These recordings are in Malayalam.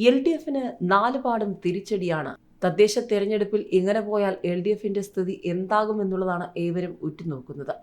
എൽ ഡി എഫിന് നാല് പാടും തിരിച്ചടിയാണ്. തദ്ദേശ തെരഞ്ഞെടുപ്പിൽ ഇങ്ങനെ പോയാൽ എൽ ഡി എഫിന്റെ സ്ഥിതി എന്താകുമെന്നുള്ളതാണ് ഏവരും ഉറ്റുനോക്കുന്നത്.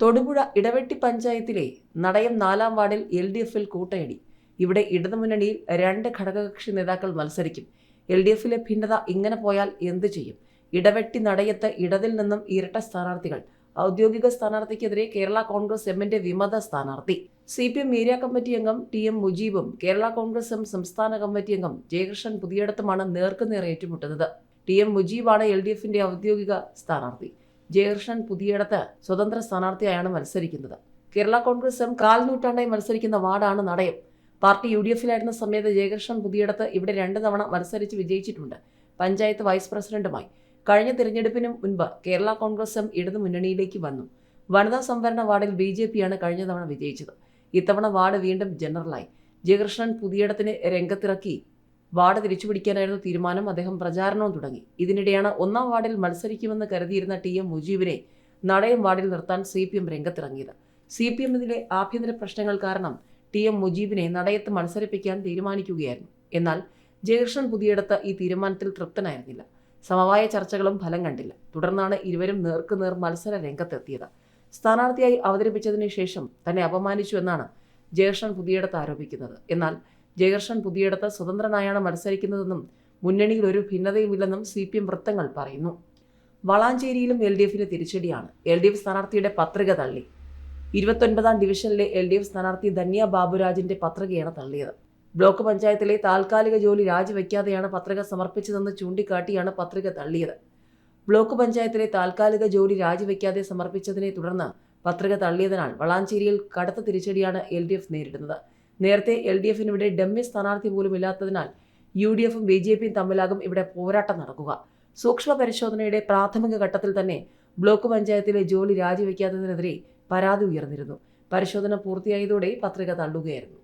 തൊടുപുഴ ഇടവെട്ടി പഞ്ചായത്തിലെ നടയം നാലാം വാർഡിൽ എൽ ഡി എഫിൽ കൂട്ടയടി. ഇവിടെ ഇടതുമുന്നണിയിൽ രണ്ട് ഘടകകക്ഷി നേതാക്കൾ മത്സരിക്കും. എൽ ഡി എഫിലെ ഭിന്നത ഇങ്ങനെ പോയാൽ എന്തു ചെയ്യും? ഇടവെട്ടി നടയത്ത് ഇടതിൽ നിന്നും ഇരട്ട സ്ഥാനാർത്ഥികൾ. ഔദ്യോഗിക സ്ഥാനാർത്ഥിക്കെതിരെ കേരള കോൺഗ്രസ് എമ്മിന്റെ വിമത സ്ഥാനാർത്ഥി. C P M area committee അംഗം ടി എം മുജീബും കേരള കോൺഗ്രസ് സംസ്ഥാന കമ്മിറ്റി അംഗം ജയകൃഷ്ണൻ പുതിയടത്തുമാണ് നേർക്കുനേർ ഏറ്റുമുട്ടുന്നത്. ടി എം മുജീബാണ് എൽ ഡി എഫിന്റെ ഔദ്യോഗിക സ്ഥാനാർത്ഥി. ജയകൃഷ്ണൻ പുതിയടത്ത് സ്വതന്ത്ര സ്ഥാനാർത്ഥിയായാണ് മത്സരിക്കുന്നത്. കേരള കോൺഗ്രസ് എം കാൽ നൂറ്റാണ്ടായി മത്സരിക്കുന്ന വാർഡാണ് നടയം. പാർട്ടി യു ഡി എഫിലായിരുന്ന സമയത്ത് ജയകൃഷ്ണൻ പുതിയടത്ത് ഇവിടെ രണ്ട് തവണ മത്സരിച്ച് വിജയിച്ചിട്ടുണ്ട്. പഞ്ചായത്ത് വൈസ് പ്രസിഡന്റുമായി. കഴിഞ്ഞ തിരഞ്ഞെടുപ്പിന് മുൻപ് കേരള കോൺഗ്രസ് എം ഇടതു മുന്നണിയിലേക്ക് വന്നു. വനിതാ സംവരണ വാർഡിൽ ബി ജെ പിയാണ് കഴിഞ്ഞ തവണ വിജയിച്ചത്. ഇത്തവണ വാർഡ് വീണ്ടും ജനറലായി. ജയകൃഷ്ണൻ പുതിയിടത്തിന് രംഗത്തിറക്കി. വാർഡ് തിരിച്ചുപിടിക്കാനായിരുന്നു തീരുമാനം. അദ്ദേഹം പ്രചാരണവും തുടങ്ങി. ഇതിനിടെയാണ് ഒന്നാം വാർഡിൽ മത്സരിക്കുമെന്ന് കരുതിയിരുന്ന ടി എം മുജീബിനെ നടയം വാർഡിൽ നിർത്താൻ സി പി എം രംഗത്തിറങ്ങിയത്. സി പി എമ്മിലെ ആഭ്യന്തര പ്രശ്നങ്ങൾ കാരണം ടി എം മുജീബിനെ നടയത്ത് മത്സരിപ്പിക്കാൻ തീരുമാനിക്കുകയായിരുന്നു. എന്നാൽ ജയകൃഷ്ണൻ പുതിയിടത്ത് ഈ തീരുമാനത്തിൽ തൃപ്തനായിരുന്നില്ല. സമവായ ചർച്ചകളും ഫലം കണ്ടില്ല. തുടർന്നാണ് ഇരുവരും നേർക്കുനേർ മത്സര രംഗത്തെത്തിയത്. സ്ഥാനാർത്ഥിയായി അവതരിപ്പിച്ചതിന് ശേഷം തന്നെ അപമാനിച്ചു എന്നാണ് ജയകൃഷ്ണൻ പുതിയയിടത്ത് ആരോപിക്കുന്നത്. എന്നാൽ ജയകൃഷ്ണൻ പുതിയയിടത്ത് സ്വതന്ത്രനായാണ് മത്സരിക്കുന്നതെന്നും മുന്നണിയിൽ ഒരു ഭിന്നതയുമില്ലെന്നും സി പി എം വൃത്തങ്ങൾ പറയുന്നു. വളാഞ്ചേരിയിലും എൽ ഡി എഫിന് തിരിച്ചടിയാണ്. എൽ ഡി എഫ് സ്ഥാനാർത്ഥിയുടെ പത്രിക തള്ളി. ഇരുപത്തൊൻപതാം ഡിവിഷനിലെ എൽ ഡി എഫ് സ്ഥാനാർത്ഥി ധന്യ ബാബുരാജിന്റെ പത്രികയാണ് തള്ളിയത്. ബ്ലോക്ക് പഞ്ചായത്തിലെ താൽക്കാലിക ജോലി രാജിവെക്കാതെയാണ് പത്രിക സമർപ്പിച്ചതെന്ന് ചൂണ്ടിക്കാട്ടിയാണ് പത്രിക തള്ളിയത്. ബ്ലോക്ക് പഞ്ചായത്തിലെ താൽക്കാലിക ജോലി രാജിവെക്കാതെ സമർപ്പിച്ചതിനെ തുടർന്ന് പത്രിക തള്ളിയതിനാൽ വളാഞ്ചേരിയിൽ കടുത്ത തിരിച്ചടിയാണ് എൽ ഡി എഫ് നേരിടുന്നത്. നേരത്തെ എൽ ഡി എഫിന് ഡമ്മി സ്ഥാനാർത്ഥി പോലും ഇല്ലാത്തതിനാൽ യു ഡി എഫും ബി ജെ പിയും തമ്മിലാകും ഇവിടെ പോരാട്ടം നടക്കുക. സൂക്ഷ്മ പരിശോധനയുടെ പ്രാഥമിക ഘട്ടത്തിൽ തന്നെ ബ്ലോക്ക് പഞ്ചായത്തിലെ ജോലി രാജിവെക്കാത്തതിനെതിരെ പരാതി ഉയർന്നിരുന്നു. പരിശോധന പൂർത്തിയായതോടെ പത്രിക തള്ളുകയായിരുന്നു.